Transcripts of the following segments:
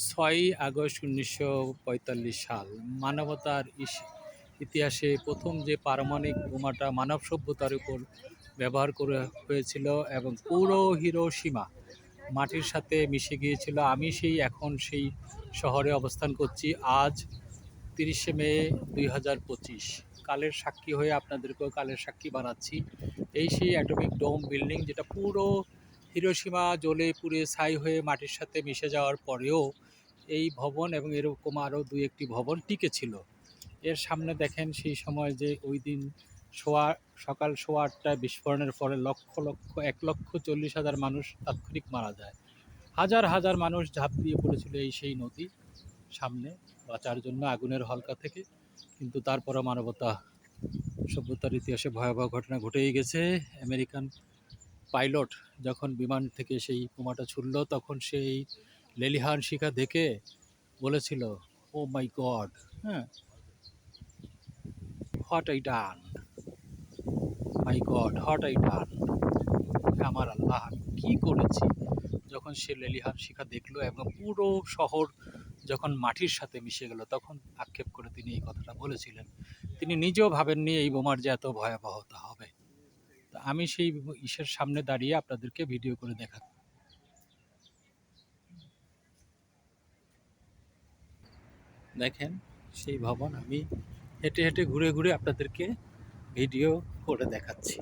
ছয়ই আগস্ট উনিশশো পঁয়তাল্লিশ সাল মানবতার ইতিহাসে প্রথম যে পারমাণবিক বোমাটা মানব সভ্যতার উপর ব্যবহার করে হয়েছিল এবং পুরো হিরোসীমা মাটির সাথে মিশে গিয়েছিল। আমি সেই এখন সেই শহরে অবস্থান করছি আজ তিরিশে মে দুই হাজার পঁচিশ। কালের সাক্ষী হয়ে আপনাদেরকেও কালের সাক্ষী বানাচ্ছি। এই সেই অ্যাটমিক ডোম বিল্ডিং যেটা পুরো হিরোসীমা জ্বলে পুড়ে ছাই হয়ে মাটির সাথে মিশে যাওয়ার পরেও এই ভবন এবং এরকম আরও দুই একটি ভবন টিকে ছিল। এর সামনে দেখেন সেই সময় যে ওই দিন সোয়া, সকাল সোয়া আটটায় বিস্ফোরণের পরে লক্ষ লক্ষ, এক লক্ষ চল্লিশ হাজার মানুষ তাৎক্ষণিক মারা যায়। হাজার হাজার মানুষ ঝাঁপ দিয়ে পড়েছিল এই সেই নদী সামনে বাঁচার জন্য আগুনের হলকা থেকে। কিন্তু তারপরও মানবতা, সভ্যতার ইতিহাসে ভয়াবহ ঘটনা ঘটেই গেছে। আমেরিকান পাইলট যখন বিমান থেকে সেই বোমাটা ছুড়ল, তখন সেই লেলিহান শিখা দেখে বলেছিল ও মাই গড হ্যাঁ? What I done my god what I done আমার আল্লাহ, আমি কী করেছি? যখন সে লেলিহান শিখা দেখল এবং পুরো শহর যখন মাটির সাথে মিশে গেল, তখন আক্ষেপ করে তিনি এই কথাটা বলেছিলেন। তিনি নিজেও ভাবেননি এই বোমার যে এত ভয়াবহতা হবে। তা আমি সেই ইসের সামনে দাঁড়িয়ে আপনাদেরকে ভিডিও করে দেখা দেখেন, সেই ভবন আমি হেঁটে হেঁটে ঘুরে ঘুরে আপনাদেরকে ভিডিও করে দেখাচ্ছি।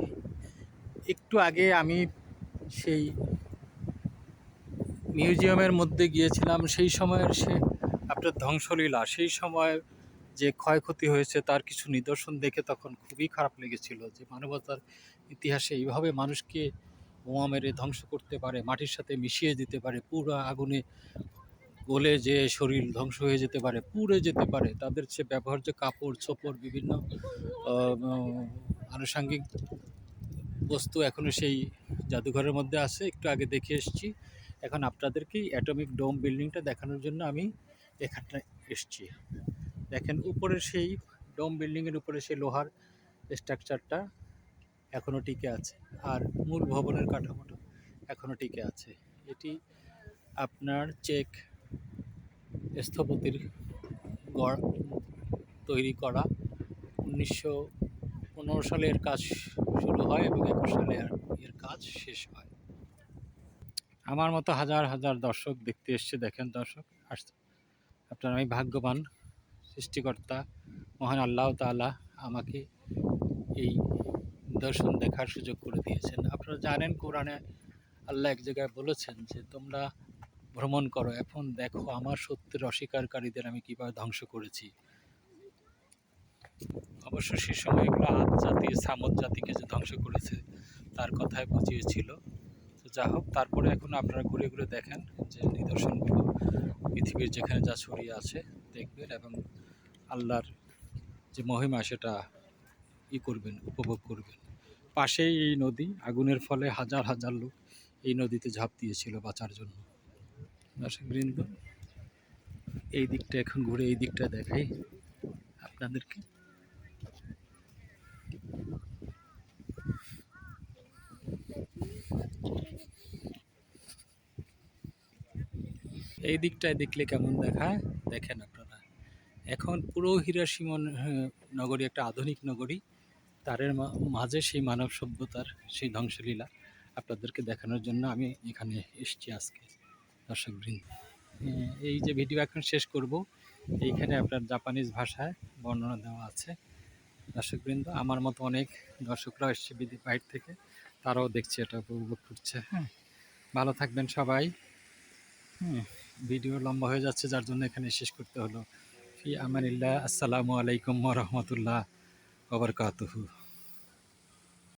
একটু আগে আমি সেই মিউজিয়ামের মধ্যে গিয়েছিলাম, সেই সময়ের সে আপনার ধ্বংসলীলা, সেই সময় যে ক্ষয়ক্ষতি হয়েছে, তার কিছু নিদর্শন দেখে তখন খুবই খারাপ লেগেছিল যে মানবতার ইতিহাসে এইভাবে মানুষকে বোমা মেরে ধ্বংস করতে পারে, মাটির সাথে মিশিয়ে দিতে পারে, পুরো আগুনে গলে যে শরীর ধ্বংস হয়ে যেতে পারে, পুড়ে যেতে পারে, তাদের সে ব্যবহার্য কাপড়, চোপড়, বিভিন্ন আনুষঙ্গিক বস্তু এখনও সেই জাদুঘরের মধ্যে আছে, একটু আগে দেখে এসেছি। এখন আপনাদেরকে অ্যাটমিক ডোম বিল্ডিংটা দেখানোর জন্য আমি এখানটা এসেছি। দেখেন উপরে সেই ডোম বিল্ডিংয়ের উপরে সেই লোহার স্ট্রাকচারটা এখনও টিকে আছে, আর মূল ভবনের কাঠামোটা এখনও টিকে আছে। এটি আপনার চেক স্থপতির গড় তৈরি করা। উনিশশো পনেরো সালে এর কাজ শুরু হয় এবং একুশ সালে এর- কাজ শেষ হয়। আমার মতো হাজার হাজার দর্শক দেখতে এসছে, দেখেন দর্শক আপনার আমি ভাগ্যবান সৃষ্টিকর্তা, মহান আল্লাহ তাআলা আমাকে এই দর্শন দেখার সুযোগ করে দিয়েছেন। আপনারা জানেন কোরআনে আল্লাহ এক জায়গায় বলেছেন যে, তোমরা ভ্রমণ করো। এখন দেখো, আমার সত্যের অস্বীকারীদের আমি কীভাবে ধ্বংস করেছি। অবশ্য সে সময় এগুলো আদ জাতি, সামদ জাতিকে যে ধ্বংস করেছে, তার কথায় বুঝিয়েছিল। তো যা হোক, তারপরে এখন আপনারা ঘুরে ঘুরে দেখেন যে নিদর্শনগুলো পৃথিবীর যেখানে যা ছড়িয়ে আছে, দেখবেন এবং আল্লাহর যে মহিমা, সেটা ই করবেন, উপভোগ করবেন। পাশেই এই নদী, আগুনের ফলে হাজার হাজার লোক এই নদীতে ঝাঁপ দিয়েছিল বাঁচার জন্য। দর্শকবৃন্দ এই দিকটা এখন ঘুরে এই দিকটা দেখাই আপনাদেরকে। এই দিকটায় দেখলে কেমন দেখায় দেখেন আপনারা। এখন পুরো হিরাসিমন নগরী একটা আধুনিক নগরী। তারের মাঝে সেই মানব সভ্যতার সেই ধ্বংসলীলা আপনাদেরকে দেখানোর জন্য আমি এখানে এসেছি আজকে। দর্শকবৃন্দ আহ, এই যে ভিডিও এখন শেষ করব এইখানে আপনার জাপানিজ ভাষায় বর্ণনা দেওয়া আছে। দর্শকবৃন্দ আমার মতো অনেক দর্শকরা এসছে বাইরে থেকে তারাও দেখছে এটা উপভোগ করছে। হ্যাঁ। ভালো থাকবেন সবাই। হুম ভিডিও লম্বা হয়ে যাচ্ছে যার জন্য এখানে শেষ করতে হলো। ফি আমানিল্লাহ আসসালামু আলাইকুম রহমতুল্লাহ ওবরকাতুহু